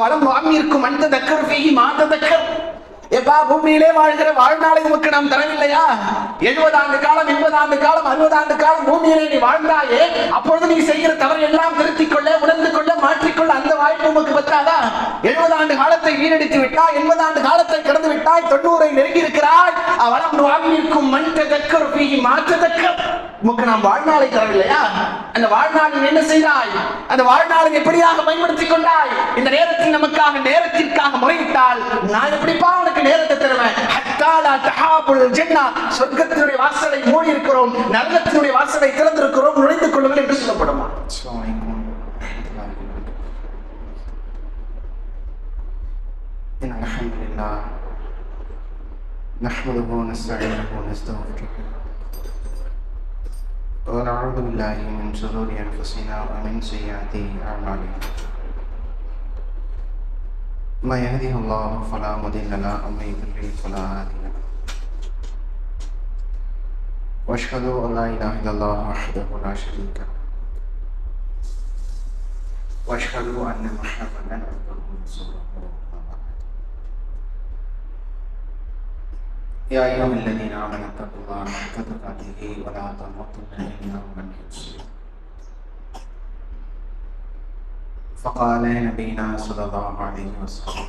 வளம் வாங்கியிருக்கும் அந்த தக்கர் ஃபீஹி மாத தக்கர் எப்பா பூமியிலே வாழ்கிற வாழ்நாளை உமக்கு நாம் தரவில்லையா? எழுபது ஆண்டு காலம் எண்பது ஆண்டு காலம் அறுபது ஆண்டு காலம் பூமியிலே நீ வாழ்ந்தாயே அப்பொழுது நீ செய்கிற தவறு எல்லாம் திருத்திக் கொள்ள உணர்ந்து கொள்ள மாற்றிக்கொள்ள அந்த வாய்ப்பு உமக்கு பத்தாதா? எழுபது ஆண்டு காலத்தை வீணடித்து விட்டாய் எண்பது ஆண்டு காலத்தை கடந்து விட்டாய் தொண்ணூறை நெருங்கி இருக்கிறாய். அவலம் வாங்கியிருக்கும் மண் தக்கர் ஃபீஹி உமக்கு நாம் வாழ்நாளை தரவில்லையா? அந்த வாழ்நாளில் என்ன செய்தாய்? அந்த வாழ்நாளை எப்படியாக பயன்படுத்திக் கொண்டாய்? இந்த நேரத்தில் நமக்காக நேரத்திற்காக முறையிட்டால் நான் எப்படிப்பா உனக்கு நேரத்தை தருவேன்? சொர்க்கத்தினுடைய வாசலை மூடி இருக்கிறோம் நரகத்தினுடைய வாசலை திறந்திருக்கிறோம் நுழைந்து கொள்ளுங்கள் என்று சொல்லப்படுமா? إن الحمد لله نحمده ونستعينه ونستغفره ونعوذ بالله من شرور أنفسنا ومن سيئات أعمالنا. ما يهده الله فلا مضل له ومن يضلل فلا هادي له. وأشهد أن لا إله إلا الله وحده لا شريك له. وأشهد أن محمدا عبده ورسوله. يا أيها الذين آمنوا اتقوا الله حق تقاته ولا تموتن إلا وأنتم مسلمون. فقال نبينا صلى الله عليه وسلم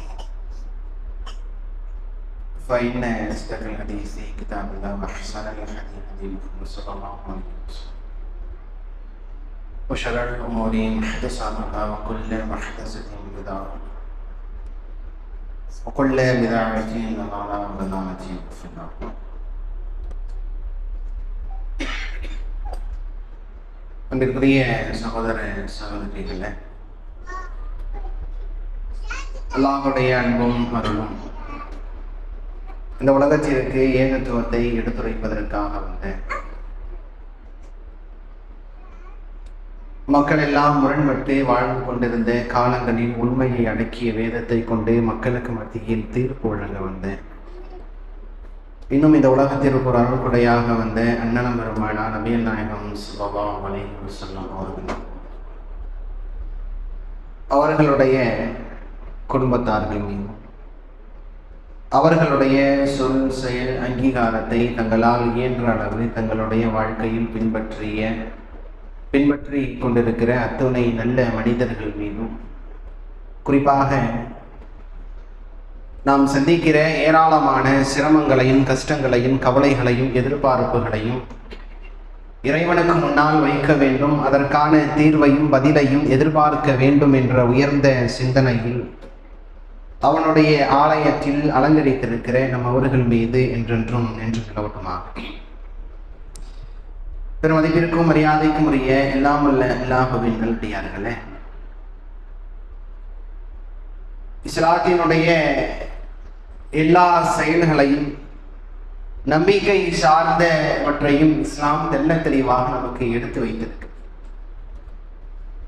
فإن أصدق الحديث كتاب الله وأحسن الحديث حديث محمد صلى الله عليه وسلم. وشر الأمور محدثاتها وكل محدثة بدعة. وكل بدعة ضلالة وضلالة في النار அன்பிற்குரிய சகோதர சகோதரிகளே அல்லாஹுடைய அன்பும் அருளும் இந்த உலகத்திற்கு ஏகத்துவத்தை எடுத்துரைப்பதற்காக வந்த மக்கள் எல்லாம் முரண்பட்டு வாழ்ந்து கொண்டிருந்த காலங்களில் உண்மையை அடக்கிய வேதத்தை கொண்டு மக்களுக்கு மத்தியில் தீர்ப்பு வழங்க வந்தேன். இன்னும் இந்த உலகத்திற்கு ஒரு அருள்குடையாக வந்த அண்ணனம் பெருமானா நபியல் நாயகம் ஸல்லல்லாஹு அலைஹி அவர்கள். அவர்களுடைய குடும்பத்தார்கள் மீதும் அவர்களுடைய சொல் செயல் அங்கீகாரத்தை தங்களால் இயன்ற அளவு தங்களுடைய வாழ்க்கையில் பின்பற்றிய பின்பற்றி கொண்டிருக்கிற அத்துணை நல்ல மனிதர்கள் மீதும் குறிப்பாக நாம் சந்திக்கிற ஏராளமான சிரமங்களையும் கஷ்டங்களையும் கவலைகளையும் எதிர்பார்ப்புகளையும் இறைவனுக்கு முன்னால் வைக்க வேண்டும். அதற்கான தீர்வையும் பதிலையும் எதிர்பார்க்க வேண்டும் என்ற உயர்ந்த சிந்தனையில் அவனுடைய ஆலயத்தில் அலங்கரித்திருக்கிற நம் அவர்கள் மீது என்றென்றும் நின்று நிலவட்டுமாக. பெருமதிப்பிற்கும் மரியாதைக்கும் உரிய எல்லாம் உள்ள எல்லாஹுவின் நல்லடியார்களே இஸ்லாத்தினுடைய எல்லா செயல்களையும் நம்பிக்கை சார்ந்தவற்றையும் இஸ்லாம் தெல்ல தெளிவாக நமக்கு எடுத்து வைத்திருக்கு.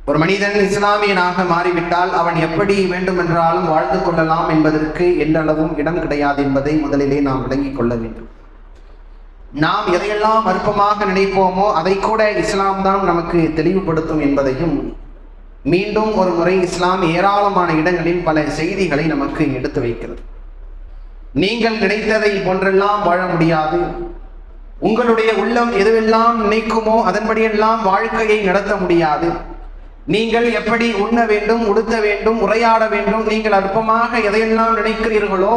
ஒரு மனிதன் இஸ்லாமியனாக மாறிவிட்டால் அவன் எப்படி வேண்டுமென்றாலும் வாழ்ந்து கொள்ளலாம் என்பதற்கு எல்லளவும் இடம் கிடையாது என்பதை முதலிலே நாம் விளங்கிக் கொள்ள வேண்டும். நாம் எதையெல்லாம் அற்பமாக நினைப்போமோ அதை கூட இஸ்லாம் தான் நமக்கு தெளிவுபடுத்தும் என்பதையும் மீண்டும் ஒரு முறை இஸ்லாம் ஏராளமான இடங்களில் பல செய்திகளை நமக்கு எடுத்து வைக்கிறது. நீங்கள் நினைத்ததை போன்றெல்லாம் வாழ முடியாது. உங்களுடைய உள்ளம் எதுவெல்லாம் நினைக்குமோ அதன்படியெல்லாம் வாழ்க்கையை நடத்த முடியாது. நீங்கள் எப்படி உண்ண வேண்டும் உடுத்த வேண்டும் உரையாட வேண்டும் நீங்கள் அற்பமாக எதையெல்லாம் நினைக்கிறீர்களோ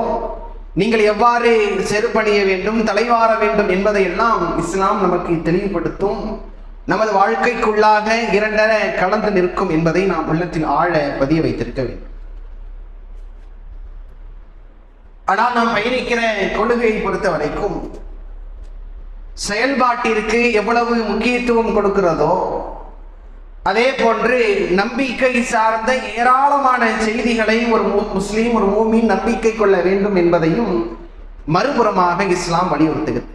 நீங்கள் எவ்வாறு செருப்பணிய வேண்டும் தலைவார வேண்டும் என்பதையெல்லாம் இஸ்லாம் நமக்கு தெளிவுபடுத்தும். நமது வாழ்க்கைக்குள்ளாக இரண்டர கலந்து நிற்கும் என்பதை நாம் உள்ளத்தில் ஆழ பதிய வைத்திருக்க வேண்டும். ஆனால் நாம் பயணிக்கிற கொள்கையை பொறுத்த வரைக்கும் செயல்பாட்டிற்கு எவ்வளவு முக்கியத்துவம் கொடுக்கிறதோ அதே போன்று நம்பிக்கை சார்ந்த ஏராளமான செய்திகளை ஒரு முஸ்லீம் ஒரு மூமின் நம்பிக்கை கொள்ள வேண்டும் என்பதையும் மறுபுறமாக இஸ்லாம் வலியுறுத்துகிறது.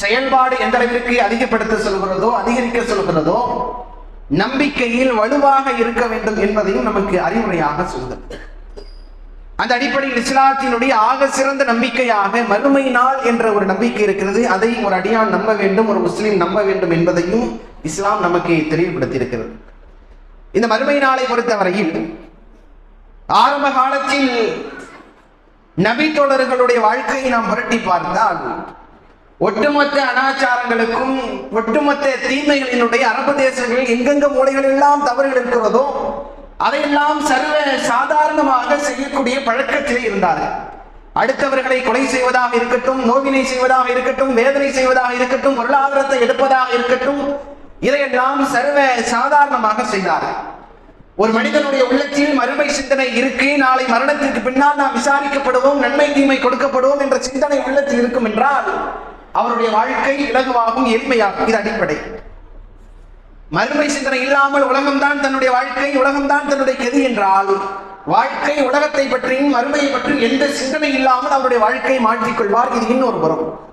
செயல்பாடு எந்த அளவிற்கு அதிகப்படுத்த சொல்கிறதோ அதிகரிக்க சொல்கிறதோ நம்பிக்கையில் வலுவாக இருக்க வேண்டும் என்பதையும் நமக்கு அறிவுரையாக சொல்கிறது. அந்த அடிப்படையில் இஸ்லாத்தினுடைய ஆக சிறந்த நம்பிக்கையாக மறுமை நாள் என்ற ஒரு நம்பிக்கை இருக்கிறது. அதை ஒரு அடியான் நம்ப வேண்டும் ஒரு முஸ்லீம் நம்ப வேண்டும் என்பதையும் இஸ்லாம் நமக்கு தெளிவுபடுத்தியிருக்கிறது. இந்த மறுமை நாளை பொறுத்தவரையில் ஆரம்ப காலத்தில் நபி தொடர்களுடைய வாழ்க்கையை நாம் புரட்டி பார்த்தால் ஒட்டுமொத்த அனாச்சாரங்களுக்கும் ஒட்டுமொத்த தீமைகளினுடைய அரபு தேசங்களில் எங்கெங்க மூலைகள் எல்லாம் தவறுகள் இருக்கிறதோ அதையெல்லாம் சர்வ சாதாரணமாக செய்யக்கூடிய பழக்கத்திலே இருந்தார்கள். அடுத்தவர்களை கொலை செய்வதாக இருக்கட்டும் நோவினை செய்வதாக இருக்கட்டும் வேதனை செய்வதாக இருக்கட்டும் பொருளாதாரத்தை எடுப்பதாக இருக்கட்டும் இதையெல்லாம் சர்வ சாதாரணமாக செய்தார். ஒரு மனிதனுடைய உள்ளத்தில் மறுமை சிந்தனை இருக்கு. நாளை மரணத்திற்கு பின்னால் நாம் விசாரிக்கப்படுவோம் நன்மை தீமை கொடுக்கப்படுவோம் என்ற சிந்தனை உள்ளத்தில் இருக்கும் என்றால் அவருடைய வாழ்க்கை இலகுவாகும் எளிமையாகும். இது அடிப்படை. மறுமை சிந்தனை இல்லாமல் உலகம்தான் தன்னுடைய வாழ்க்கை உலகம்தான் தன்னுடைய கெதி என்றால் வாழ்க்கை உலகத்தை பற்றியும் மறுமையை பற்றியும் எந்த சிந்தனை இல்லாமல் அவருடைய வாழ்க்கையை மாற்றிக் கொள்வார் இது இன்னொரு புறம்.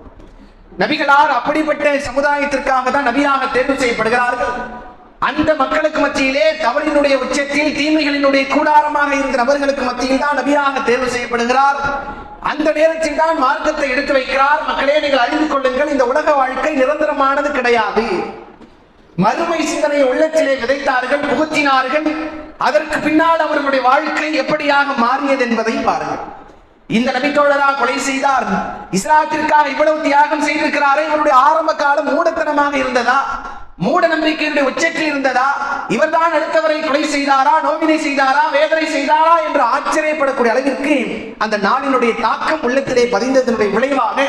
நபிகளார் அப்படிப்பட்ட சமுதாயத்திற்காக தான் நபியாக தேர்வு செய்யப்படுகிறார்கள். அந்த மக்களுக்கு மத்தியிலே தவறினுடைய உச்சத்தில் தீமைகளினுடைய கூடாரமாக இருந்த நபர்களுக்கு மத்தியில் தான் நபியாக தேர்வு செய்யப்படுகிறார். அந்த நேரத்தில் தான் மார்க்கத்தை எடுத்து வைக்கிறார். மக்களே நீங்கள் அறிந்து கொள்ளுங்கள் இந்த உலக வாழ்க்கை நிரந்தரமானது கிடையாது. மறுமை சிந்தனையை உள்ளத்திலே விதைத்தார்கள் புகுத்தினார்கள். அதற்கு பின்னால் அவர்களுடைய வாழ்க்கை எப்படியாக மாறியது என்பதை பாருங்கள். இந்த நபித்தோழரா கொலை செய்தார். இஸ்லாத்திற்காக இவ்வளவு தியாகம் செய்திருக்கிறாரே இவருடைய ஆரம்ப காலம் மூடத்தனமாக இருந்ததா? மூட நம்பிக்கையுடைய உச்சத்தில் இருந்ததா? இவர்தான் அடுத்தவரை கொலை செய்தாரா நோவினை செய்தாரா வேதனை செய்தாரா என்று ஆச்சரியப்படக்கூடிய அளவிற்கு அந்த நாளினுடைய தாக்கம் உள்ளத்திலே பதிந்ததனுடைய விளைவாக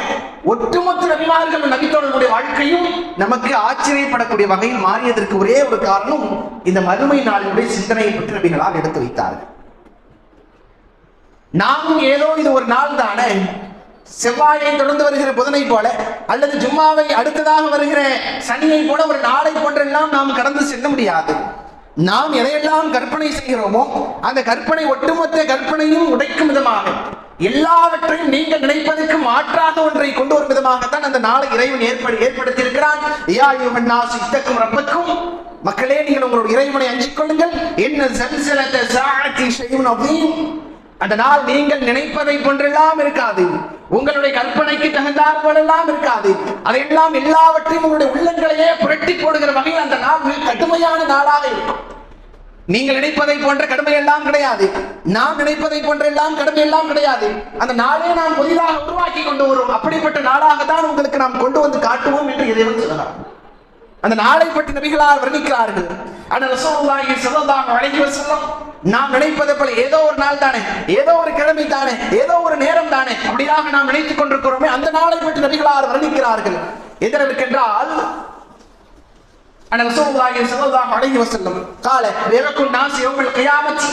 ஒட்டுமொத்த நபிமார்கள் நபித்தோழர்களுடைய வாழ்க்கையும் நமக்கு ஆச்சரியப்படக்கூடிய வகையில் மாறியதற்கு ஒரே ஒரு காரணம் இந்த மறுமை நாளினுடைய சிந்தனையை பற்றி நபிகளால் எடுத்து வைத்தார்கள். நாமும் ஏதோ இது ஒரு நாள் தானே. செவ்வாயை தொடர்ந்து வருகிற புதனை போல அல்லது ஜும்மாவை அடுத்ததாக வருகிற சனியை போல ஒரு நாளை போன்றெல்லாம் நாம் கடந்து செல்ல முடியாது. நாம் எதையெல்லாம் கற்பனை செய்கிறோமோ அந்த கற்பனை ஒட்டுமொத்த கற்பனையும் உடைக்கும் விதமாக எல்லாவற்றையும் நீங்கள் நினைப்பதற்கு மாற்றாக ஒன்றை கொண்டு வரும் விதமாகத்தான் அந்த நாளை இறைவன் ஏற்படு ஏற்படுத்தியிருக்கிறான். யா யுவன் நாசு ரப்பக்கும். மக்களே நீங்கள் உங்களுடைய இறைவனை அஞ்சிக் கொள்ளுங்கள். என்ன சல்சலத்த சாஅத்தி ஷைஉன் அதீம் அந்த நாள் நீங்கள் நினைப்பதை போன்றெல்லாம் இருக்காது. உங்களுடைய கற்பனைக்கு தகுந்தார் போலெல்லாம் இருக்காது. அதையெல்லாம் எல்லாவற்றையும் உங்களுடைய உள்ளங்களையே புரட்டி போடுகிற வகையில் அந்த நாள் மிக கடுமையான நாளாக இருக்கும். நீங்கள் நினைப்பதை போன்ற கடுமையெல்லாம் கிடையாது. நாம் நினைப்பதை போன்றெல்லாம் கடுமையெல்லாம் கிடையாது. அந்த நாளே நாம் புதிதாக உருவாக்கி கொண்டு வரும் அப்படிப்பட்ட நாளாக தான் உங்களுக்கு நாம் கொண்டு வந்து காட்டுவோம் என்று இறைவன் சொல்லலாம் அந்த நாளை பற்றி நபிகளார் வர்ணிக்கிறார்கள். ஆனால் ரசூலுல்லாஹி ஸல்லல்லாஹு அலைஹி வஸல்லம் நாம் நினைப்பது போல ஏதோ ஒரு நாள் தானே ஏதோ ஒரு கிழமை தானே ஏதோ ஒரு நேரம் தானே அப்படியாக நாம் நினைத்துக் கொண்டிருக்கிறோமே அந்த நாளை பற்றி நபிகளார் வர்ணிக்கிறார்கள். எதற்கென்றால் ஆனால் ரசூலுல்லாஹி ஸல்லல்லாஹு அலைஹி வஸல்லம் கால வேகக்கும் நாஸ் யௌமல் கியாமத்.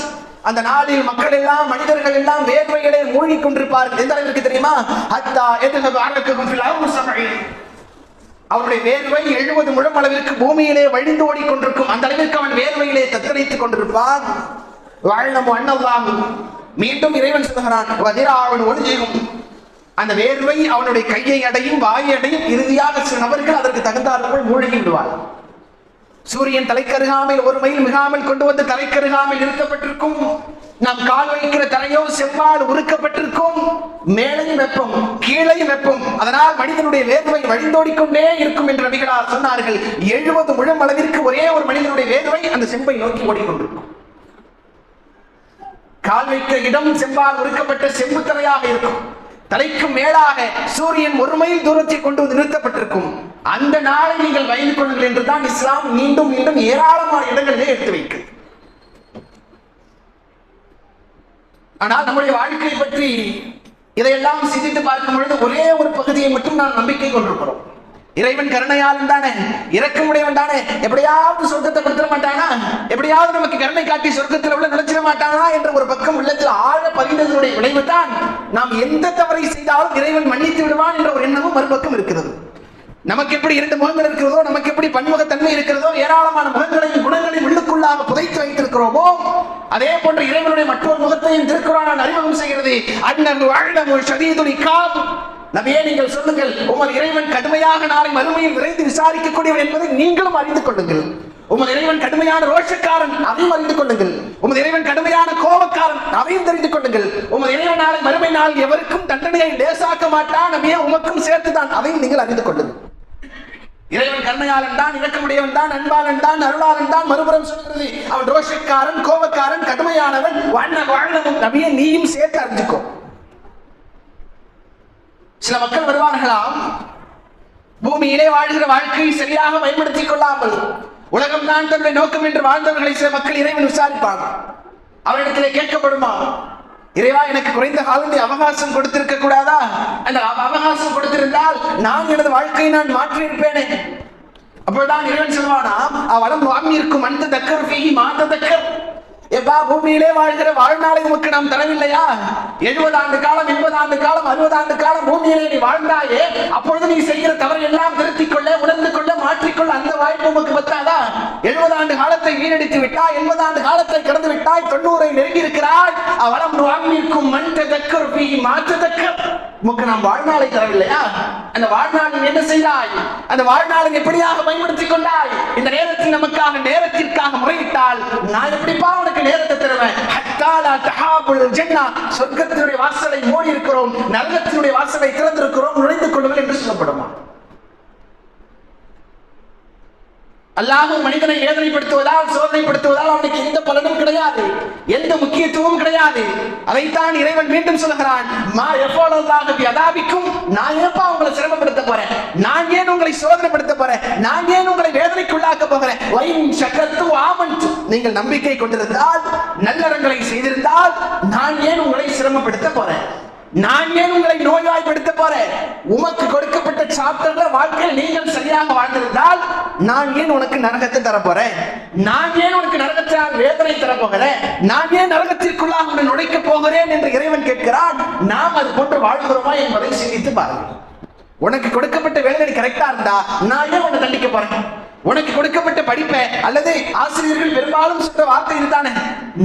அந்த நாளில் மக்கள் எல்லாம் மனிதர்கள் எல்லாம் வேர்வைகளை மூழ்கிக் கொண்டிருப்பார்கள். எந்த அளவிற்கு தெரியுமா? ஹத்தா எதுஹப அரக்குஹும் ஃபில் அவருடைய வேர்வை எழுபது முழம் அளவிற்கு பூமியிலே வழிந்து ஓடிக்கொண்டிருக்கும். அந்த அளவிற்கு அவன் வேர்வையிலே தத்தளித்துக் கொண்டிருப்பான். வாழம் அண்ணல்லாம் மீண்டும் இறைவன் சொல்கிறான் வதிரா அவன் ஒளிஜிகும் அந்த வேர்வை அவனுடைய கையை அடையும் வாயை அடையும் இறுதியாக சில நபர்கள் அதற்கு தகுந்தாற்போல் மூழ்கி விடுவார் சூரியன் தலைக்கருகாமல் ஒரு மைல் மிகாமல் கொண்டு வந்து தலைக்கருகாமல் நிறுத்தப்பட்டிருக்கும் நாம் கால் வைக்கிற தலையோ செவ்வால் உருக்கப்பட்டிருக்கும். மேலையும் வெப்பம் கீழையும் வெப்பம். அதனால் மனிதனுடைய வேர்வை வழிந்தோடிக்கொண்டே இருக்கும் என்று நபிகளார் சொன்னார்கள். எழுபது முழம் அளவிற்கு ஒரே ஒரு மனிதனுடைய வேர்வை அந்த செம்பை நோக்கி ஓடிக்கொண்டிருக்கும். கால் வைக்க இடம் செம்பால் உருக்கப்பட்ட செம்பு தலையாக இருக்கும். தலைக்கு மேலாக சூரியன் ஒரு மைல் தூரத்தை கொண்டு வந்து நிறுத்தப்பட்டிருக்கும். அந்த நாளை நீங்கள் பயந்து கொள்ளுங்கள் என்று தான் இஸ்லாம் மீண்டும் மீண்டும் ஏராளமான இடங்களிலே எடுத்து வைக்கு ஆனால் நம்முடைய வாழ்க்கையை பற்றி இதையெல்லாம் சிந்தித்து பார்க்கும் பொழுது ஒரே ஒரு பகுதியை மட்டும் நாம் நம்பிக்கை கொண்டிருக்கிறோம். இறைவன் கருணையாளன் தானே இரக்கமுடையவன் தானே எப்படியாவது சொர்க்கத்தை கொடுத்துட மாட்டானா? எப்படியாவது நமக்கு கருணை காட்டி சொர்க்கத்தில் உள்ள நினைச்சிட மாட்டானா என்ற ஒரு பக்கம் உள்ளத்தில் ஆழ பகிர்ந்ததனுடைய விளைவு தான் நாம் எந்த தவறை செய்தாலும் இறைவன் மன்னித்து விடுவான் என்ற ஒரு எண்ணமும் மறுபக்கம் இருக்கிறது. நமக்கு எப்படி இரண்டு முகங்கள் இருக்கிறதோ நமக்கு எப்படி பன்முகத்தன்மை இருக்கிறதோ ஏராளமான முகங்களையும் குணங்களையும் உள்ளுக்குள்ளாக புதைத்து வைத்திருக்கிறோமோ அதே போன்று இறைவனுடைய மற்றொரு முகத்தையும் திருக்குறான் அறிமுகம் செய்கிறது. அண்ணன் வாழ்ந்த சதீதுனி காப் நபியே நீங்கள் சொல்லுங்கள் உமர் இறைவன் கடுமையாக நாளை மறுமையில் விரைந்து விசாரிக்கக்கூடியவன் என்பதை நீங்களும் அறிந்து கொள்ளுங்கள். உமது இறைவன் கடுமையான ரோஷக்காரன் அதையும் அறிந்து கொள்ளுங்கள். உமது இறைவன் கடுமையான கோபக்காரன் அதையும் தெரிந்து கொள்ளுங்கள். உமது இறைவன் நாளை மறுமை நாள் எவருக்கும் தண்டனையை லேசாக்க மாட்டான். நபியே உமக்கும் சேர்த்துதான் அதையும் நீங்கள் அறிந்து கொள்ளுங்கள். இறைவன் கண்மையாளன் தான் இறக்கமுடையவன் தான் அன்பாளன் தான் அருளாளன் தான் மறுபுறம் சொல்கிறது. அவன் ரோஷக்காரன் கோபக்காரன் கடுமையானவன். வண்ண வாழ்ந்தவன் நபியை நீயும் சேர்த்து அறிஞ்சுக்கோ. சில மக்கள் வருவார்களாம். பூமியிலே வாழ்கிற வாழ்க்கையை சரியாக பயன்படுத்திக் கொள்ளாமல் உலகம் தான் தன்னுடைய நோக்கம் என்று வாழ்ந்தவர்களை சில மக்கள் இறைவன் விசாரிப்பாங்க அவரிடத்திலே கேட்கப்படுமா? இறைவா எனக்கு குறைந்த காலத்தை அவகாசம் கொடுத்திருக்க கூடாதா? அந்த அவ- அவகாசம் கொடுத்திருந்தால் நான் எனது வாழ்க்கையை நான் மாற்றியிருப்பேனே. இருப்பேனே இறைவன் சொல்வானா அவளம் வாமியிருக்கும் அந்த தக்கர் மாத தக்கர். எப்பா பூமியிலே வாழ்கிற வாழ்நாளை உமக்கு நாம் தரவில்லையா? எழுபது ஆண்டு காலம் எண்பது ஆண்டு காலம் அறுபது ஆண்டு காலம் பூமியிலே நீ வாழ்ந்தாயே அப்பொழுது நீ செய்கிற தவறு எல்லாம் திருத்திக் கொள்ள உணர்ந்து கொள்ள மாற்றிக்கொள்ள அந்த வாய்ப்பு உமக்கு பத்தாதா? எழுபது ஆண்டு காலத்தை வீணடித்து விட்டாய் எண்பது ஆண்டு காலத்தை கடந்து விட்டாய் தொண்ணூரை நெருங்கி இருக்கிறாள் அவலம் வாங்கியிருக்கும் மண் தக்கர் மாற்று தக்கர் உமக்கு நாம் வாழ்நாளை தரவில்லையா? அந்த வாழ்நாளில் என்ன செய்தாய்? அந்த வாழ்நாளில் எப்படியாக பயன்படுத்திக் கொண்டாய்? இந்த நேரத்தில் நமக்காக நேரத்திற்காக முறையிட்டால் நான் எப்படிப்பா உனக்கு நேரம் நேரத்தை தருவேன் ஹத்தாலா தஹாபுல் ஜன்னா சொர்க்கத்தினுடைய வாசலை மூடி இருக்கிறோம் நரகத்தினுடைய வாசலை திறந்திருக்கிறோம் நுழைந்து கொள்ளுங்கள் என்று சொல்லப்படுமா? அல்லாஹும் மனிதனை வேதனைப்படுத்துவதால் சோதனைப்படுத்துவதால் அவனுக்கு எந்த பலனும் கிடையாது எந்த முக்கியத்துவமும் கிடையாது. அதைத்தான் இறைவன் மீண்டும் சொல்லுகிறான் மா எப்பொழுதாக அதாபிக்கும் நான் ஏப்பா உங்களை சிரமப்படுத்த போறேன்? நான் ஏன் உங்களை சோதனைப்படுத்த போறேன்? நான் ஏன் உங்களை வேதனைக்குள்ளாக்க போகிறேன்? வைன் சக்கத்து ஆமன் நீங்கள் நம்பிக்கை கொண்டிருந்தால் நல்லறங்களை செய்திருந்தால் நான் ஏன் உங்களை சிரமப்படுத்த போறேன்? நான் ஏன் உங்களை நோய்வாய்ப்படுத்த போறேன்? உமக்கு கொடுக்கப்பட்ட சாப்டர்ல வாழ்க்கையில் நீங்கள் சரியாக வாழ்ந்திருந்தால் நான் ஏன் உனக்கு நரகத்தை தரப் போறேன்? நான் ஏன் உனக்கு நரகத்தால் வேதனை தரப்போகிறேன் நான் ஏன் நரகத்திற்குள்ளாக உன்னை நுழைக்க போகிறேன் என்று இறைவன் கேட்கிறான்? நாம் அது போன்று வாழ்கிறோமா என்பதை சிந்தித்து பாருங்கள். உனக்கு கொடுக்கப்பட்ட வேலை கரெக்டா இருந்தா நான் ஏன் உன்னை தண்டிக்க போறேன்? உனக்கு கொடுக்கப்பட்ட படிப்பை அல்லது ஆசிரியர்கள் பெரும்பாலும் சொல்ற வார்த்தை இதுதானே?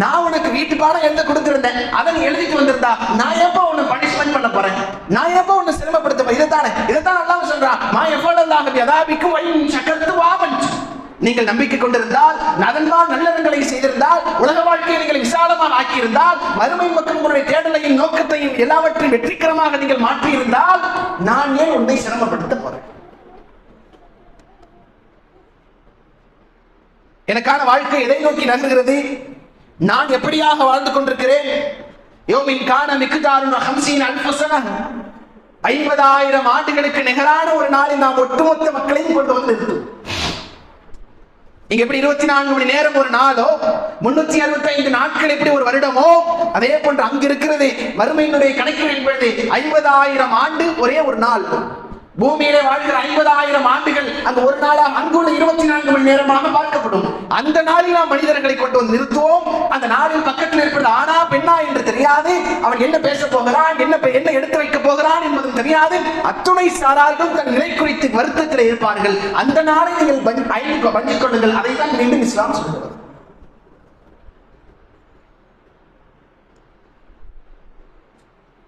நான் உனக்கு வீட்டு பாடம் எழுத கொடுத்திருந்தேன்? அதை நீ எழுதிட்டு வந்திருந்தா நான் எப்ப உன்னை பனிஷ்மெண்ட் பண்ண போறேன்? நான் எப்ப உன்னை சிரமப்படுத்த இதுதானே? இதைத்தான் அல்லாம சொல்றான் மா எவ்வளவு யதாபிக்கும் வையும் சக்கரத்து வாவன் நீங்கள் நம்பிக்கை கொண்டிருந்தால் அதன்பால் நல்லறங்களை செய்திருந்தால் உலக வாழ்க்கையை நீங்கள் விசாலமாக ஆக்கியிருந்தால் மறுமை மக்கள் உங்களுடைய தேடலையும் நோக்கத்தையும் எல்லாவற்றையும் வெற்றிகரமாக நீங்கள் மாற்றியிருந்தால் நான் ஏன் உன்னை சிரமப்படுத்த போறேன்? எனக்கான வாழ்க்கை எதை நோக்கி நகர்கிறது? நான் எப்படியாக வாழ்ந்து கொண்டிருக்கிறேன்? யோமின் காண மிக்குதாருன் ஹம்சீன் அல்பசன ஐம்பதாயிரம் ஆண்டுகளுக்கு நிகரான ஒரு நாளில் நாம் ஒட்டுமொத்த மக்களையும் கொண்டு வந்து இங்க எப்படி இருபத்தி நான்கு மணி நேரம் ஒரு நாளோ முன்னூத்தி அறுபத்தி ஐந்து நாட்கள் எப்படி ஒரு வருடமோ அதே போன்று அங்கு இருக்கிறது வறுமையினுடைய கணக்கில் என்பது ஐம்பதாயிரம் ஆண்டு ஒரே ஒரு நாள். பூமியிலே வாழ்கிற ஐம்பதாயிரம் ஆண்டுகள் அந்த ஒரு நாளாக அங்குள்ள இருபத்தி நான்கு மணி நேரமாக பார்க்கப்படும். அந்த நாளில் நாம் மனிதர்களை கொண்டு வந்து நிறுத்துவோம். அந்த நாளில் பக்கத்தில் இருப்பது ஆனா பெண்ணா என்று தெரியாது. அவன் என்ன பேச போகிறான்? என்ன என்ன எடுத்து வைக்க போகிறான் என்பதும் தெரியாது. அத்துணை சாரார்கள் தன் நிலை குறித்து வருத்தத்தில் இருப்பார்கள். அந்த நாளை நீங்கள் பஞ்- பங்கிக் கொள்ளுங்கள். அதை தான் மீண்டும் இஸ்லாம் சொல்லுவது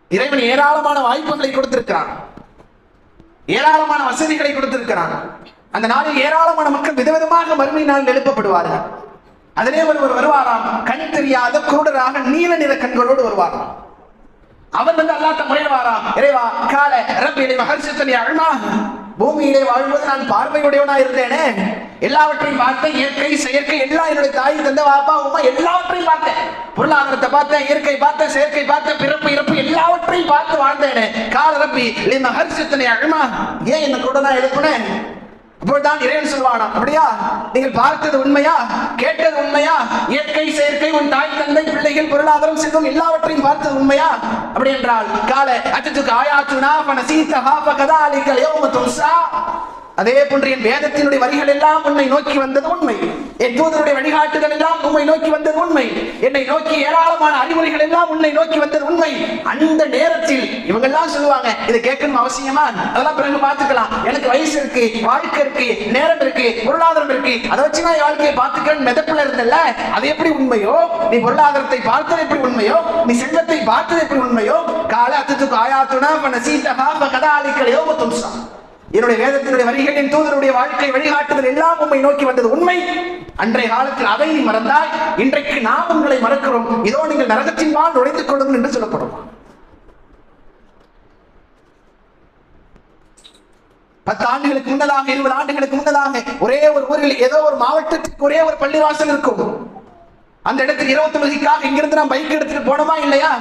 இறைவன் ஏராளமான வாய்ப்புகளை கொடுத்திருக்கிறான். ஏராளமான வசதிகளை கொடுத்திருக்கிறான் அந்த நாளில் ஏராளமான மக்கள் விதவிதமாக வறுமை நாளில் எழுப்பப்படுவார்கள். அதிலே ஒருவர் வருவாராம் கண் தெரியாத குருடராக நீல நிற கண்களோடு வருவாராம் அவர் வந்து அல்லாட்ட முறையிடுவாராம் இறைவா கால ரப்பிலே மகர்ஷத்தனி அழுமா பூமியிலே வாழ்வது நான் பார்வையுடையவனா இருந்தேனே. எல்லாவற்றையும் பார்த்தேன். இயற்கை செயற்கை எல்லாம் என்னுடைய தாய் தந்த வாப்பா உமா எல்லாவற்றையும் பார்த்தேன். பொருளாதாரத்தை பார்த்தேன் இயற்கை பார்த்தேன் செயற்கை பார்த்தேன் பிறப்பு இறப்பு எல்லாவற்றையும் பார்த்து வாழ்ந்தேனே. கால ரப்பி இல்லை மகர்ஷத்தனி அழுமா. ஏன் என்ன கூட நான் எழுப்புனேன்? அப்பொழுதுதான் இறைவன் சொல்வானா அப்படியா? நீங்கள் பார்த்தது உண்மையா? கேட்டது உண்மையா? இயற்கை செயற்கை உன் தாய் தந்தை பிள்ளைகள் பொருளாதாரம் செல்வம் எல்லாவற்றையும் பார்த்தது உண்மையா? அப்படி என்றால் கால அச்சத்துக்கு ஆயாச்சுனா பண சீத்தஹா பகதாலிக்கல் யௌம துன்சா அதே போன்று என் வேதத்தினுடைய வரிகள் எல்லாம் உன்னை நோக்கி வந்தது உண்மை. என் தூதருடைய வழிகாட்டுதல் எல்லாம் உண்மை நோக்கி வந்தது உண்மை. என்னை நோக்கி ஏராளமான அறிவுரைகள் எல்லாம் உன்னை நோக்கி வந்தது உண்மை. அந்த நேரத்தில் இவங்க எல்லாம் சொல்லுவாங்க இதை கேட்கணும் அவசியமா? அதெல்லாம் பிறகு பார்த்துக்கலாம். எனக்கு வயசு இருக்கு வாழ்க்கை இருக்கு நேரம் இருக்கு பொருளாதாரம் இருக்கு. அதை வச்சு நான் வாழ்க்கையை பார்த்துக்கணும் மெதப்புல இருந்தல்ல அது எப்படி உண்மையோ? நீ பொருளாதாரத்தை பார்த்தது எப்படி உண்மையோ? நீ செல்வத்தை பார்த்தது எப்படி உண்மையோ? கால அத்துக்கு ஆயாத்துனா பண்ண சீத்தகா கதாலிக்கலையோ தும்சா. என்னுடைய வேதத்தினுடைய வரிகளின் தூதருடைய வாழ்க்கை வழிகாட்டுதல் எல்லாம் உண்மை நோக்கி வந்தது. உண்மை. அன்றைய காலத்தில் அதை நீ இன்றைக்கு நாம் உங்களை மறக்கிறோம். இதோ நீங்கள் நரகத்தின் வாழ் நுழைந்து கொள்ளுங்கள் என்று சொல்லப்படும். பத்து ஆண்டுகளுக்கு முன்னதாக இருபது ஆண்டுகளுக்கு முன்னதாக ஒரே ஒரு ஊரில் ஏதோ ஒரு மாவட்டத்துக்கு ஒரே ஒரு பள்ளிவாசல் இருக்கும். அந்த இடத்துக்கு இருபத்தி தொழுகைக்காக இங்கிருந்து நான் பைக் எடுத்துட்டு போனோமா இல்லையா?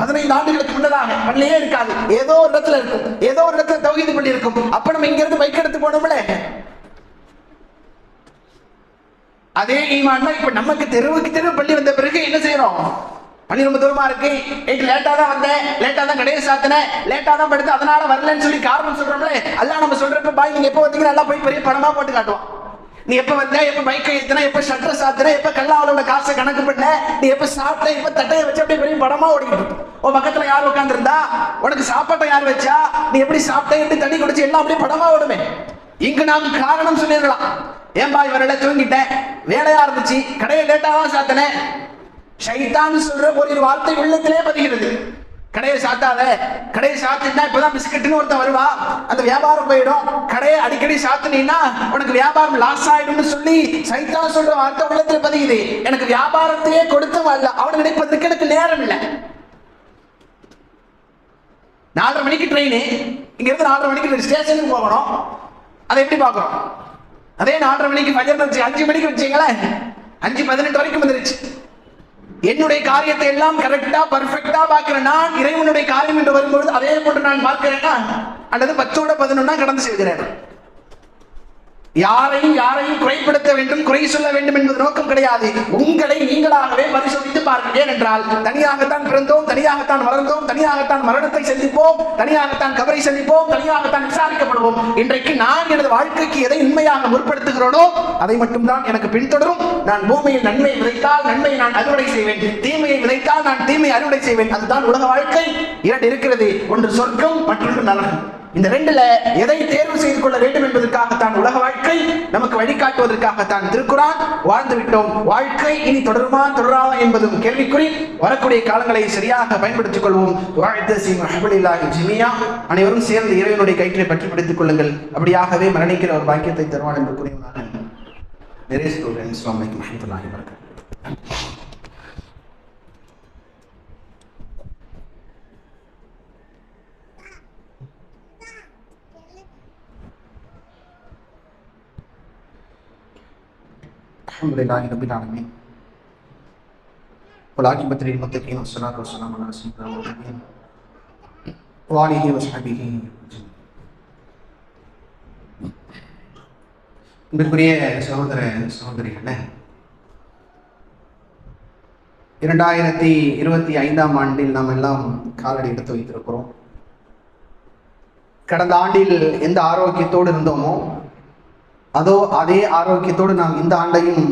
பதினைந்து ஆண்டுகளுக்கு முன்னதாக. பள்ளியே இருக்காது. ஏதோ ஒரு இடத்துல இருக்கும். ஏதோ ஒரு இடத்துல தௌஹீது பண்ணி இருக்கும். அப்ப நம்ம இங்கிருந்து பைக் எடுத்து போனோம்ல? அதே ஈமான் தான் இப்ப நமக்கு தெருவுக்கு தெருவு பள்ளி வந்த பிறகு என்ன செய்யறோம்? பள்ளி ரொம்ப தூரமா இருக்கு. நைட்டு லேட்டா தான் வந்தேன். லேட்டா தான் கடையை சாத்தினேன். லேட்டா தான் படுத்து அதனால வரலன்னு சொல்லி காரணம் சொல்றோம்ல? அல்ல நம்ம சொல்றப்ப பாய் நீங்க எப்போ வந்தீங்க நல்லா போய் பெரிய படமா போட்டு காட்டுவோம் நீ எப்ப வந்த எப்ப பைக் ஏத்தின எப்ப ஷட்டர் சாத்தின எப்ப கல்லாவளோட காசை கணக்கு பண்ண நீ எப்ப சாப்பிட்ட எப்ப தட்டையை வச்சு அப்படியே பெரிய படமா ஓடிக்கிட்டு உன் பக்கத்துல யார் உட்காந்துருந்தா உனக்கு சாப்பாட்டை யார் வச்சா? நீ எப்படி சாப்பிட்ட எப்படி தண்ணி குடிச்சு எல்லாம் அப்படியே படமா ஓடுமே. இங்கு நாம் காரணம் சொல்லிடலாம் ஏன்பா பாய் தூங்கிட்டேன்? வேலையா இருந்துச்சு. கடையை லேட்டாவா சாத்தினேன்? ஷைத்தான் சொல்ற ஒரு வார்த்தை உள்ளத்திலே பதிகிறது. கடையை சாத்தாத. கடையை சாத்தினா இப்பதான் பிஸ்கட்னு ஒருத்தன் வருவா. அந்த வியாபாரம் போயிடும். கடையை அடிக்கடி சாத்தினீன்னா உனக்கு வியாபாரம் லாஸ் ஆயிடும்னு சொல்லி சைத்ரா சொல்ற வார்த்தை உள்ளத்துல பதியுது. எனக்கு வியாபாரத்தையே கொடுத்தவன் வரல அவனுக்கு நினைப்பதற்கு எனக்கு நேரம் இல்லை. நாலரை மணிக்கு ட்ரெயின் இங்க இருந்து நாலரை மணிக்கு ஸ்டேஷனுக்கு போகணும். அதை எப்படி பார்க்கறோம் அதே நாலரை மணிக்கு பஜர் அஞ்சு மணிக்கு வச்சீங்களேன் அஞ்சு பதினெட்டு வரைக்கும் வந்துருச்சு. என்னுடைய காரியத்தை எல்லாம் கரெக்டா பர்ஃபெக்டா பார்க்கிறேன் நான் இறைவனுடைய காரியம் என்று வரும்பொழுது அதே போன்று நான் பார்க்கிறேன்னா அல்லது பத்தோட பதினொன்னா கடந்து செல்கிறேன். யாரையும் யாரையும் குறைப்படுத்த வேண்டும் குறை சொல்ல வேண்டும் என்பது நோக்கம் கிடையாது. உங்களை நீங்களாகவே பரிசோதித்து பாருங்கள் ஏனென்றால் தனியாகத்தான் பிறந்தோம் தனியாகத்தான் வளர்ந்தோம் தனியாகத்தான் மரணத்தை சந்திப்போம் தனியாகத்தான் கபரை சந்திப்போம் தனியாகத்தான் விசாரிக்கப்படுவோம். இன்றைக்கு நான் எனது வாழ்க்கைக்கு எதை உண்மையாக முற்படுத்துகிறோனோ அதை மட்டும்தான் எனக்கு பின்தொடரும். நான் பூமியில் நன்மை விதைத்தால் நன்மை நான் அறுவடை செய்வேன். தீமையை விதைத்தால் நான் தீமை அறுவடை செய்வேன். அதுதான் உலக வாழ்க்கை. இரண்டு இருக்கிறது. ஒன்று சொர்க்கம் மற்றொன்று நரகம் இந்த ரெண்டுல எதை தேர்வு செய்து கொள்ள வேண்டும் என்பதற்காகத்தான் உலக வாழ்க்கை நமக்கு வழிகாட்டுவதற்காகத்தான் திருக்குறான் வாழ்ந்து விட்டோம். வாழ்க்கை இனி தொடருமா தொடராமா என்பதும் கேள்விக்குறி. வரக்கூடிய காலங்களை சரியாக பயன்படுத்திக் கொள்வோம். ஜிமியா. அனைவரும் சேர்ந்து இறைவனுடைய கயிற்றை பற்றி பிடித்துக் கொள்ளுங்கள். அப்படியாகவே மரணிக்கிற ஒரு பாக்கியத்தை தருவான் என்று கூறியவனாக நிறைய சொல்கிறேன் அஸ்ஸலாமு அலைக்கும் الحمد لله رب العالمين والعاقبة للمتقين والصلاة والسلام على سيدنا محمد وآله وصحبه அன்பிற்குரிய சகோதர சகோதரிகளே இரண்டாயிரத்தி இருபத்தி ஐந்தாம் ஆண்டில் நாம் எல்லாம் காலடி எடுத்து வைத்திருக்கிறோம் கடந்த ஆண்டில் எந்த ஆரோக்கியத்தோடு இருந்தோமோ அதோ அதே ஆரோக்கியத்தோடு நாம் இந்த ஆண்டையும்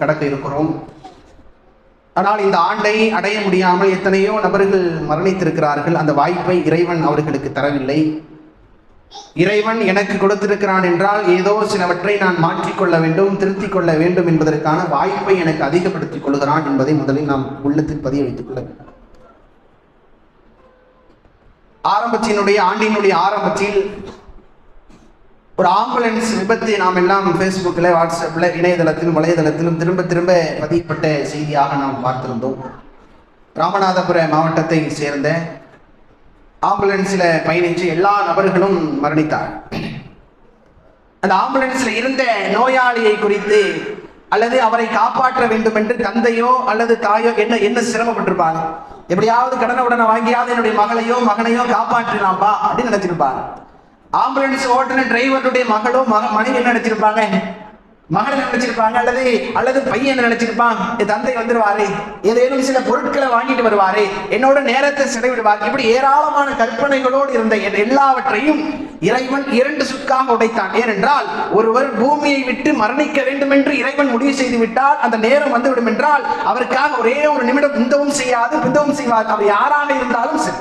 கடக்க இருக்கிறோம். ஆனால் இந்த ஆண்டை அடைய முடியாமல் எத்தனையோ நபர்கள் மரணித்திருக்கிறார்கள். அந்த வாய்ப்பை இறைவன் அவர்களுக்கு தரவில்லை. இறைவன் எனக்கு கொடுத்திருக்கிறான் என்றால் ஏதோ சிலவற்றை நான் மாற்றிக்கொள்ள வேண்டும் திருத்திக் கொள்ள வேண்டும் என்பதற்கான வாய்ப்பை எனக்கு அதிகப்படுத்திக் கொள்கிறான் என்பதை முதலில் நாம் உள்ளத்தில் பதிய வைத்துக் கொள்ள வேண்டும். ஆரம்பத்தினுடைய ஆண்டினுடைய ஆரம்பத்தில் ஒரு ஆம்புலன்ஸ் விபத்து நாம் எல்லாம் ஃபேஸ்புக்கில் வாட்ஸ்அப்பில் இணையதளத்திலும் வலைதளத்திலும் திரும்ப திரும்ப பதியப்பட்ட செய்தியாக நாம் பார்த்திருந்தோம். ராமநாதபுர மாவட்டத்தை சேர்ந்த ஆம்புலன்ஸில் பயணித்து எல்லா நபர்களும் மரணித்தார். அந்த ஆம்புலன்ஸில் இருந்த நோயாளியை குறித்து அல்லது அவரை காப்பாற்ற வேண்டும் என்று தந்தையோ அல்லது தாயோ என்ன என்ன சிரமப்பட்டிருப்பாங்க? எப்படியாவது கடனை உடனே வாங்கியாவது என்னுடைய மகளையோ மகனையோ காப்பாற்றினாம்பா அப்படின்னு நினைச்சிருப்பாங்க. ஆம்புலன்ஸ் ஓட்டுன டிரைவருடைய மகளோ மக மனைவி என்ன நினைச்சிருப்பாங்க? மகள் என்ன நினைச்சிருப்பாங்க? அல்லது அல்லது பையன் என்ன நினைச்சிருப்பான்? என் தந்தை வந்துருவாரு. ஏதேனும் சில பொருட்களை வாங்கிட்டு வருவாரு. என்னோட நேரத்தை செலவிடுவார். இப்படி ஏராளமான கற்பனைகளோடு இருந்த எல்லாவற்றையும் இறைவன் இரண்டு சுக்காக உடைத்தான். ஏனென்றால் ஒருவர் பூமியை விட்டு மரணிக்க வேண்டும் என்று இறைவன் முடிவு செய்து விட்டால் அந்த நேரம் வந்துவிடும் என்றால் அவருக்காக ஒரே ஒரு நிமிடம் உந்தவும் செய்யாது பிந்தவும் செய்வார். அவர் யாராக இருந்தாலும் சரி.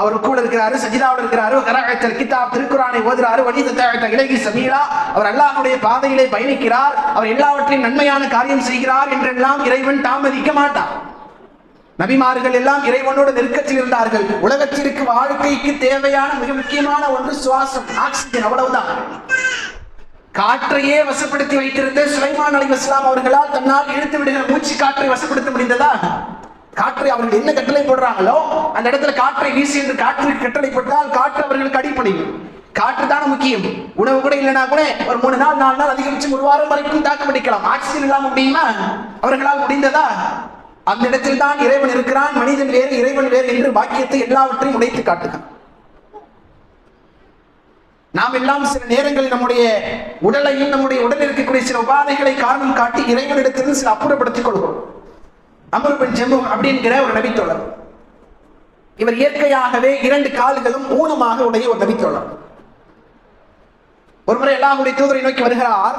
அவர் கூட இருக்கிறாரு சஜிதாவில் இருக்கிறாரு கரகத்தல் கிதாப் திருக்குறானை ஓதுறாரு வழித்த இலகி சமீலா. அவர் அல்லாஹுடைய பாதையிலே பயணிக்கிறார். அவர் எல்லாவற்றையும் நன்மையான காரியம் செய்கிறார் என்றெல்லாம் இறைவன் தாமதிக்க மாட்டார் நபிமார்கள் எல்லாம் இறைவனோடு நெருக்கத்தில் இருந்தார்கள். உலகத்திற்கு வாழ்க்கைக்கு தேவையான மிக முக்கியமான ஒன்று சுவாசம் ஆக்சிஜன் அவ்வளவுதான். காற்றையே வசப்படுத்தி வைத்திருந்த சுலைமான் அலி இஸ்லாம் அவர்களால் தன்னால் இழுத்து விடுகிற மூச்சு காற்றை வசப்படுத்த முடிந்ததா? காற்றை அவர்கள் என்ன கட்டளை போடுறாங்களோ அந்த இடத்துல காற்றை வீசி என்று காற்று கட்டளை போட்டால் காற்று அவர்களுக்கு அடிப்படையும் காற்று தானே முக்கியம். உணவு கூட இல்லைனா கூட ஒரு மூணு நாள் நாலு நாள் அதிகபட்சம் ஒரு வாரம் வரைக்கும் தாக்கு பிடிக்கலாம். ஆக்சிஜன் இல்லாம முடியுமா? அவர்களால் முடிந்ததா? அந்த இடத்தில் தான் இறைவன் இருக்கிறான். மனிதன் வேறு இறைவன் வேறு என்று பாக்கியத்தை எல்லாவற்றையும் உடைத்து காட்டுகிறான். நாம் எல்லாம் சில நேரங்களில் நம்முடைய உடலையும் நம்முடைய உடலில் இருக்கக்கூடிய சில உபாதைகளை காரணம் காட்டி இறைவனிடத்திலிருந்து சில அப்புறப்படுத்திக் கொள்கிறோம். அமருபன் ஜெம்மு அப்படிங்கிற ஒரு நபித்தோழர். இவர் இயற்கையாகவே இரண்டு கால்களும் ஊனமாக உடைய ஒரு நபித்தோழர். ஒருமுறை அல்லாஹுடைய தூதரை நோக்கி வருகிறார்.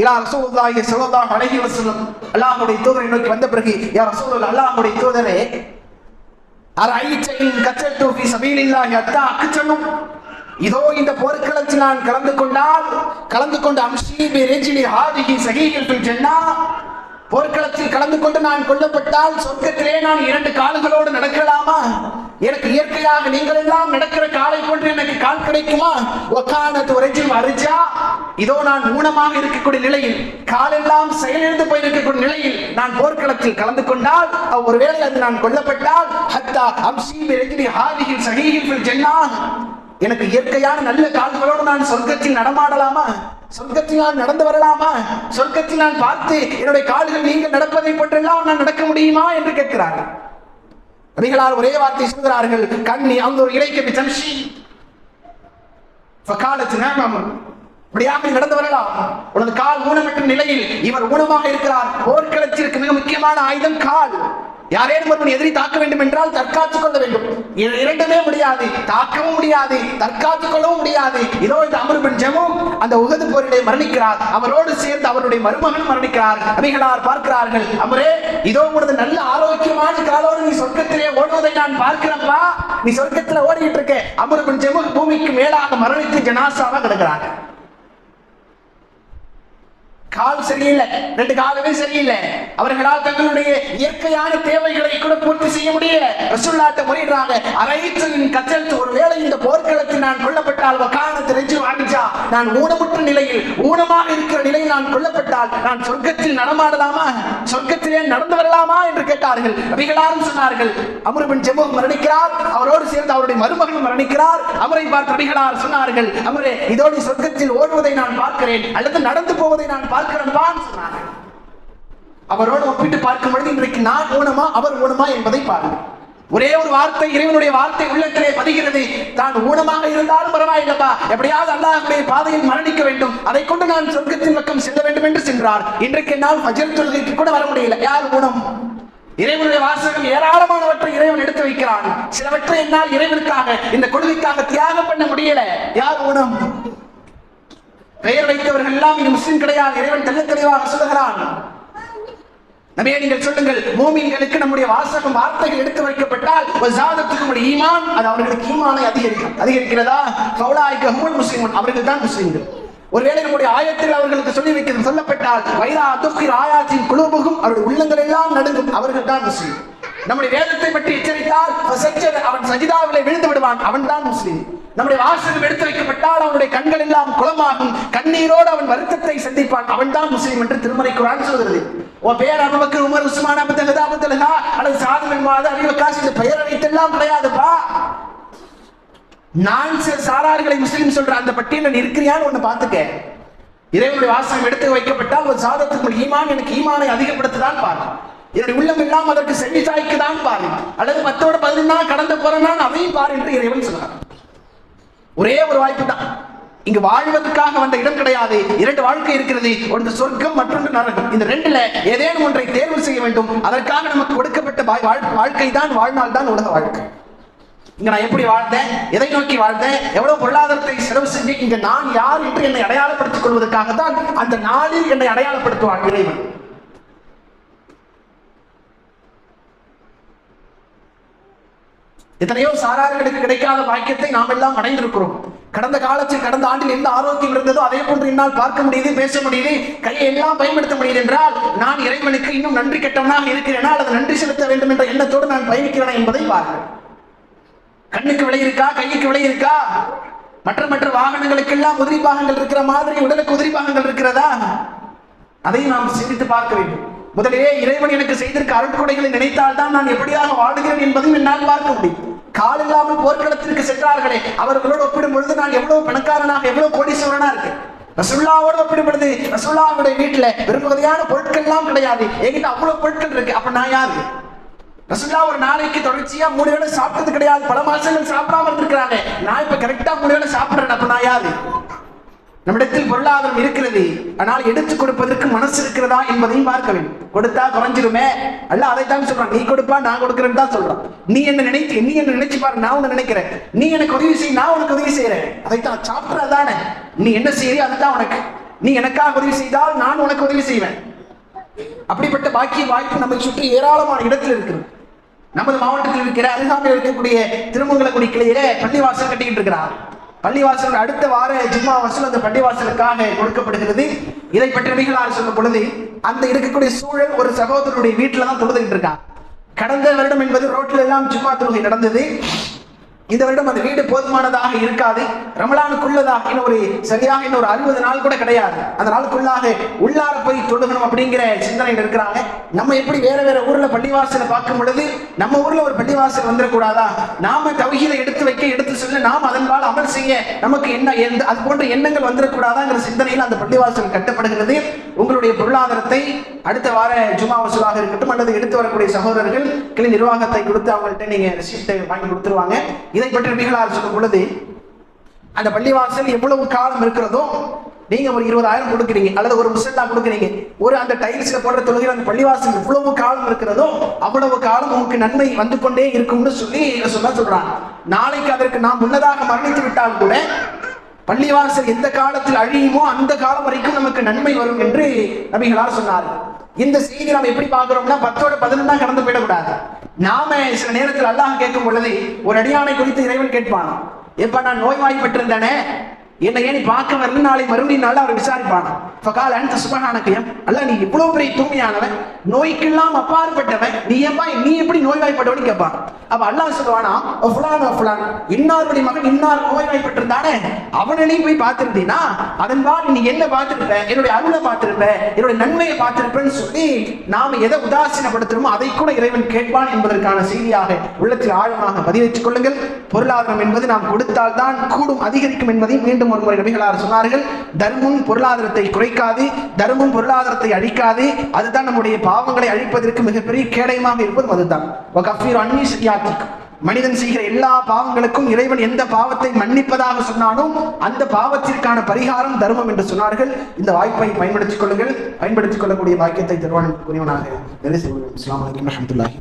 இலா ரசூலுல்லாஹி ஸல்லல்லாஹு அலைஹி வஸல்லம். அல்லாஹ்வுடைய தூதரை நோக்கி வந்த பிறகு யா ரசூலுல்லாஹ் அல்லாஹ்வுடைய தூதரே அரைச்சையின் கச்சத்து ஃபி சபீலில்லாஹி அத்தா அக்சனும் இதோ இந்த போர்க்களத்தில் நான் கலந்து கொண்டால் கலந்து கொண்ட அம்ஷி பி ரிஜ்லி ஹாதிஹி சஹீஹில் ஃபில் ஜன்னah போர்க்களத்தில் கலந்து கொண்டு நான் கொல்லப்பட்டால் சொர்க்கத்திலே நான் இரண்டு கால்களோடு நடக்கலாமா? எனக்கு இயற்கையாக நீங்கள் எல்லாம் நடக்கிற காலை போன்று எனக்கு கால் கிடைக்குமா? ஒக்கானது உரைஞ்சும் அரிஜா. இதோ நான் ஊனமாக இருக்கக்கூடிய நிலையில் காலெல்லாம் செயலிழந்து போயிருக்கக்கூடிய நிலையில் நான் போர்க்களத்தில் கலந்து கொண்டால் ஒருவேளை அது நான் கொல்லப்பட்டால் ஹத்தா அம்சி பிரெஜிலி ஹாதிஹில் சஹீஹில் ஜென்னா எனக்கு இயற்கையான நல்ல கால்களோடு நான் சொர்க்கத்தில் நடமாடலாமா? சொர்க்கத்தில் நான் நடந்து வரலாமா? சொர்க்கத்தில் நான் பார்த்து என்னுடைய கால்கள் நீங்கள் நடப்பதை போன்றெல்லாம் நான் நடக்க முடியுமா என்று கேட்கிறார்கள். நபிகளார் ஒரே வார்த்தை சொல்கிறார்கள் கண்ணி அந்த ஒரு இலைக்கு தம்ஷி காலத்து நாமம் இப்படியாக நடந்து வரலாம். உனது கால் ஊனமற்ற நிலையில் இவர் ஊனமாக இருக்கிறார். போர்க்களத்திற்கு மிக முக்கியமான ஆயுதம் கால். யாரேனும் ஒருவன் எதிரி தாக்க வேண்டும் என்றால் தற்காத்துக் கொள்ள வேண்டும். இரண்டுமே முடியாது. தாக்கவும் முடியாது. தற்காத்துக் கொள்ளவும் முடியாது. இதோ இந்த அமருபின் ஜெமும் அந்த உகது போரிலே மரணிக்கிறார். அவரோடு சேர்ந்து அவருடைய மருமகன் மரணிக்கிறார். அபிகளார் பார்க்கிறார்கள். அமரே இதோ உனது நல்ல ஆரோக்கியமான காலோடு நீ சொர்க்கத்திலே ஓடுவதை நான் பார்க்கிறப்பா. நீ சொர்க்கத்துல ஓடிட்டு இருக்க. அமருபின் ஜெமு பூமிக்கு மேலாக மரணித்து ஜனாசாவாக கிடக்கிறாங்க கால் சரியில்லை ரெண்டு காலுமே சரியில்லை. அவர்களால் தங்களுடைய இயற்கையான தேவைகளை கூட பூர்த்தி செய்ய முடியல. ரசுல்லாட்ட முறையிடுறாங்க. அரைச்சலின் கச்சல் ஒருவேளை இந்த போர்க்களத்தில் நான் கொல்லப்பட்டால் வக்கானத்து ரெஞ்சு வாங்கிச்சா நான் ஊனமுற்ற நிலையில் ஊனமாக இருக்கிற நிலையில் நான் கொல்லப்பட்டால் நான் சொர்க்கத்தில் நடமாடலாமா? சொர்க்கத்திலே நடந்து வரலாமா என்று கேட்டார்கள். அபிகளாரும் சொன்னார்கள் அமருபின் ஜெமு மரணிக்கிறார் அவரோடு சேர்ந்து அவருடைய மருமகன் மரணிக்கிறார். அவரை பார்த்து அபிகளார் சொன்னார்கள் அமரே இதோடு சொர்க்கத்தில் ஓடுவதை நான் பார்க்கிறேன் அல்லது நடந்து போவதை நான் பார்க்கிறேன் சொன்னார்கள். அவரோடு ஒப்பிட்டு பார்க்கும் பொழுது இன்றைக்கு நான் ஊனமா அவர் ஊனமா என்பதை பாருங்கள். ஒரே ஒரு வார்த்தை இறைவனுடைய வார்த்தை உள்ளத்திலே பதிகிறது. தான் ஊனமாக இருந்தாலும் பரவாயில்லப்பா. எப்படியாவது அல்லாஹ்வுடைய பாதையில் மரணிக்க வேண்டும். அதை கொண்டு நான் சொர்க்கத்தின் பக்கம் செல்ல வேண்டும் என்று சென்றார். இன்றைக்கு என்னால் ஃபஜர் தொழுகைக்கு கூட வர முடியல. யார் ஊனம் இறைவனுடைய வாசகம் ஏராளமானவற்றை இறைவன் எடுத்து வைக்கிறான். சிலவற்றை என்னால் இறைவனுக்காக இந்த கொள்கைக்காக தியாகம் பண்ண முடியல. யார் ஊனம் பெயர் வைத்தவர்கள் எல்லாம் இங்கு முஸ்லிம் கிடையாது. இறைவன் தெல்ல தெளிவாக சொல்லுகிறான். நபியே நீங்கள் சொல்லுங்கள். மூமின்களுக்கு நம்முடைய வாசகம் வார்த்தைகள் எடுத்து வைக்கப்பட்டால் ஜாதத்துக்கு நம்முடைய ஈமான் அது அவர்களுக்கு ஈமானை அதிகரிக்கும். அதிகரிக்கிறதா? ஃபௌலாய்க ஹுமுல் முஸ்லீம் அவர்கள் தான் முஸ்லிம்கள். ஒருவேளை நம்முடைய ஆயத்தில் அவர்களுக்கு சொல்லி வைக்கிறது சொல்லப்பட்டால் வைரா துக்கிர் ஆயாத்தின் குழுபுகும் அவருடைய உள்ளங்கள் எல்லாம் நடுங்கும். அவர்கள் தான் முஸ்லீம். நம்முடைய வேதத்தை பற்றி எச்சரித்தால் அவன் சஜிதாவிலே விழுந்து விடுவான். அவன் தான் முஸ்லீம். நம்முடைய வாசகம் எடுத்து வைக்கப்பட்டால் அவனுடைய கண்கள் எல்லாம் குளமாகும். கண்ணீரோடு அவன் வருத்தத்தை சந்திப்பான். அவன் தான் முஸ்லீம் என்று திருமறை குரான் சொல்கிறது. ஓ பேர் Abubakr Umar Usman Abu Talha Abu அல்லது சாது மாத அபிவகாஸ் இந்த பெயர் அனைத்தெல்லாம் கிடையாதுப்பா. நான் சில சாரார்களை முஸ்லீம் சொல்ற அந்த பட்டியலில் இருக்கிறியான்னு ஒண்ணு பார்த்துக்க. இறைவனுடைய வாசகம் எடுத்து வைக்கப்பட்டால் ஒரு சாதத்துக்கு ஈமான் எனக்கு ஈமானை அதிகப்படுத்துதான் பாரு என்னுடைய உள்ளம் எல்லாம் அதற்கு செவி சாய்க்குதான் பாரு அல்லது பத்தோட பதினொன்னா கடந்து போறேன்னா அதையும் பாரு என்று இறைவன் சொல்றான். ஒரே ஒரு வாய்ப்பு தான். இங்கு வாழ்வதற்காக வந்த இடம் கிடையாது. இரண்டு வாழ்க்கை இருக்கிறது. ஒன்று சொர்க்கம் மற்றொன்று நரகம். இந்த ரெண்டுல ஏதேனும் ஒன்றை தேர்வு செய்ய வேண்டும். அதற்காக நமக்கு கொடுக்கப்பட்ட வாழ்- வாழ்க்கை தான் வாழ்நாள் தான் உலக வாழ்க்கை. இங்க நான் எப்படி வாழ்ந்தேன்? எதை நோக்கி வாழ்ந்தேன்? எவ்வளவு பொருளாதாரத்தை செலவு செஞ்சு இங்க நான் யார் என்று என்னை அடையாளப்படுத்திக் கொள்வதற்காக தான் அந்த நாளில் என்னை அடையாளப்படுத்துவான் இறைவன். எத்தனையோ சாரார்களுக்கு கிடைக்காத பாக்கியத்தை நாம் எல்லாம் அடைந்திருக்கிறோம். கடந்த காலத்தில் கடந்த ஆண்டில் எந்த ஆரோக்கியம் இருந்ததோ அதே போன்று என்னால் பார்க்க முடியுது பேச முடியுது கையை எல்லாம் பயன்படுத்த முடியுது என்றால் நான் இறைவனுக்கு இன்னும் நன்றி கெட்டவனாக இருக்கிறேனா அல்லது நன்றி செலுத்த வேண்டும் என்ற எண்ணத்தோடு நான் பயணிக்கிறேனா என்பதை பாருங்கள். கண்ணுக்கு விலை இருக்கா கைக்கு விலை இருக்கா? மற்ற மற்ற வாகனங்களுக்கெல்லாம் உதிரி பாகங்கள் இருக்கிற மாதிரி உடலுக்கு உதிரி பாகங்கள் இருக்கிறதா? அதை நாம் சிந்தித்து பார்க்க வேண்டும். முதலிலே இறைவன் எனக்கு செய்திருக்க அருட்கொடைகளை நினைத்தால் தான் நான் எப்படியாக வாடுகிறேன் என்பதையும் என்னால் பார்க்க முடியும். கால் இல்லாமல் போர்க்களத்திற்கு சென்றார்களே அவர்களோடு ஒப்பிடும் பொழுது நான் எவ்வளவு பணக்காரனாக எவ்வளவு கோடீஸ்வரனா இருக்கு ரசுல்லாவோட ஒப்பிடும் பொழுது ரசுல்லாவுடைய வீட்டுல பெரும்பகுதியான பொருட்கள் எல்லாம் கிடையாது. என்கிட்ட அவ்வளவு பொருட்கள் இருக்கு. அப்ப நான் யாரு? ரசுல்லா ஒரு நாளைக்கு தொடர்ச்சியா மூணு வேளை சாப்பிட்டது கிடையாது. பல மாசங்கள் சாப்பிடாம இருக்கிறாங்க நான் இப்ப கரெக்டா மூணு வேளை சாப்பிடுறேன். அப்ப நான் யாரு? நம்மிடத்தில் பொருளாதாரம் இருக்கிறது. ஆனால் எடுத்து கொடுப்பதற்கு மனசு இருக்கிறதா என்பதையும் பார்க்க வேண்டும். கொடுத்தா குறைஞ்சிருமே அல்ல அதைத்தான் சொல்றான். நீ கொடுப்பா நான் கொடுக்கிறேன்னு தான் சொல்றான். நீ என்ன நினைச்சு நீ என்ன நினைச்சு பாரு நான் உன்னை நினைக்கிறேன். நீ எனக்கு உதவி செய் நான் உனக்கு உதவி செய்யறேன் அதைத்தான் சாப்பிட்றதானே நீ என்ன செய்யறியோ அதுதான் உனக்கு. நீ எனக்காக உதவி செய்தால் நான் உனக்கு உதவி செய்வேன். அப்படிப்பட்ட பாக்கிய வாய்ப்பு நம்மை சுற்றி ஏராளமான இடத்தில் இருக்கிறது. நமது மாவட்டத்தில் இருக்கிற அருகாமையில் இருக்கக்கூடிய திருமங்கலக்குடி கிளையிலே பள்ளிவாசல் கட்டிக்கிட்டு இருக்கிறார். பள்ளிவாசல் அடுத்த வார ஜிம்மா வசூல் அந்த பள்ளிவாசலுக்காக கொடுக்கப்படுகிறது. இதை பற்றி மிகளார் சொல்லும் பொழுது அந்த இருக்கக்கூடிய சூழல் ஒரு சகோதரருடைய வீட்டில தான் தொழுதுகிட்டு இருக்கான் கடந்த வருடம் என்பது ரோட்டில் எல்லாம் ஜும்மா தொழுகை நடந்தது. இந்த வருடம் அந்த வீடு போதுமானதாக இருக்காது. ரமலானுக்குள்ளதாக இன்னும் ஒரு சரியாக இன்னும் ஒரு அறுபது நாள் கூட கிடையாது. அந்த நாளுக்குள்ளாக உள்ளார போய் தொழுகணும் அப்படிங்கிற சிந்தனையில் இருக்கிறாங்க. நம்ம எப்படி வேற வேற ஊர்ல பள்ளிவாசலை பார்க்கும் பொழுது நம்ம ஊர்ல ஒரு பள்ளிவாசல் வந்துடக்கூடாதா? நாம தவகீதை எடுத்து வைக்க எடுத்து சொல்ல நாம் அதன்பால் அமல் செய்ய நமக்கு என்ன எந்த அது போன்ற எண்ணங்கள் வந்துடக்கூடாதாங்கிற சிந்தனையில் அந்த பள்ளிவாசல் கட்டப்படுகிறது. உங்களுடைய பொருளாதாரத்தை அடுத்த வார ஜுமா வசூலாக இருக்கட்டும் அல்லது எடுத்து வரக்கூடிய சகோதரர்கள் கிளை நிர்வாகத்தை கொடுத்து அவங்கள்ட்ட நீங்க ரெசிப்டை வாங்கி கொடுத்துருவாங்க. இதை பற்றி நபிகளார் சொல்லும் பொழுது அந்த பள்ளிவாசல் எவ்வளவு காலம் இருக்கிறதோ நீங்க ஒரு இருபதாயிரம் கொடுக்குறீங்க அல்லது ஒரு முசல்லா கொடுக்குறீங்க ஒரு அந்த டைல்ஸ்ல போடுற தொழுகையில் அந்த பள்ளிவாசல் எவ்வளவு காலம் இருக்கிறதோ அவ்வளவு காலம் உங்களுக்கு நன்மை வந்து கொண்டே இருக்கும்னு சொல்லி சொல்ல சொல்றாங்க. நாளைக்கு அதற்கு நாம் முன்னதாக மரணித்து விட்டால் கூட பள்ளிவாசல் எந்த காலத்தில் அழியுமோ அந்த காலம் வரைக்கும் நமக்கு நன்மை வரும் என்று நபிகளார் சொன்னார்கள். இந்த செய்தி நாம் எப்படி பார்க்கிறோம்னா பத்தோட பதினொன்னா கடந்து போயிடக்கூடாது. நாம சில நேரத்தில் அல்லாஹ் கேட்கும் பொழுது ஒரு அடியானை குறித்து இறைவன் கேட்பான். எப்ப நான் நோய்வாய்ப்பட்டிருந்தேனே. என்னை ஏன் நீ பார்க்க வரல நாளை மறுபடியும் நாள் அவர் விசாரிப்பான்? ஃபகால் அந்த சுபஹானகயம் அல்ல நீ இவ்வளவு பெரிய தூய்மையானவன் நோய்க்கெல்லாம் அப்பாற்பட்டவன். நீ எப்பா நீ எப்படி நோய்வாய்ப்பட்டவன் கேட்பான். அப்ப அல்லாஹ் சொல்லுவானா ஃபுலான் ஃபுலான். இன்னாருடைய மகன் இன்னார் நோய்வாய்ப்பட்டிருந்தானே? அவனை போய் பார்த்திருந்தீனா? அதன்பால் நீ என்ன பார்த்திருப்ப? என்னுடைய அருளை பார்த்திருப்ப? என்னுடைய நன்மையை பார்த்திருப்பேன்னு சொல்லி நாம எதை உதாசீனப்படுத்துறோமோ அதை கூட இறைவன் கேட்பான் என்பதற்கான செய்தியாக உள்ளத்தில் ஆழமாக பதிவேற்றுக் கொள்ளுங்கள். பொருளாதாரம் என்பது நாம் கொடுத்தால் தான் கூடும் அதிகரிக்கும் என்பதை மீண்டும் ஒரு முறை நபிகளார் சொன்னார்கள் தர்மம் பொருளாதாரத்தை குறைக்காது தர்மம் பொருளாதாரத்தை அழிக்காது அதுதான் நம்முடைய பாவங்களை அழிப்பதற்கு மிகப்பெரிய கேடயமாக இருப்பதும் அதுதான். மனிதன் செய்கிற எல்லா பாவங்களுக்கும் இறைவன் எந்த பாவத்தை மன்னிப்பதாக சொன்னாலும் அந்த பாவத்திற்கான பரிகாரம் தர்மம் என்று சொன்னார்கள். இந்த வாய்ப்பை பயன்படுத்திக் கொள்ளுங்கள். பயன்படுத்திக் கொள்ளக்கூடிய வாக்கியத்தை தருவான் புரியவனாக நிறைவு அலைக்கும் வரஹ்மத்துல்லாஹி.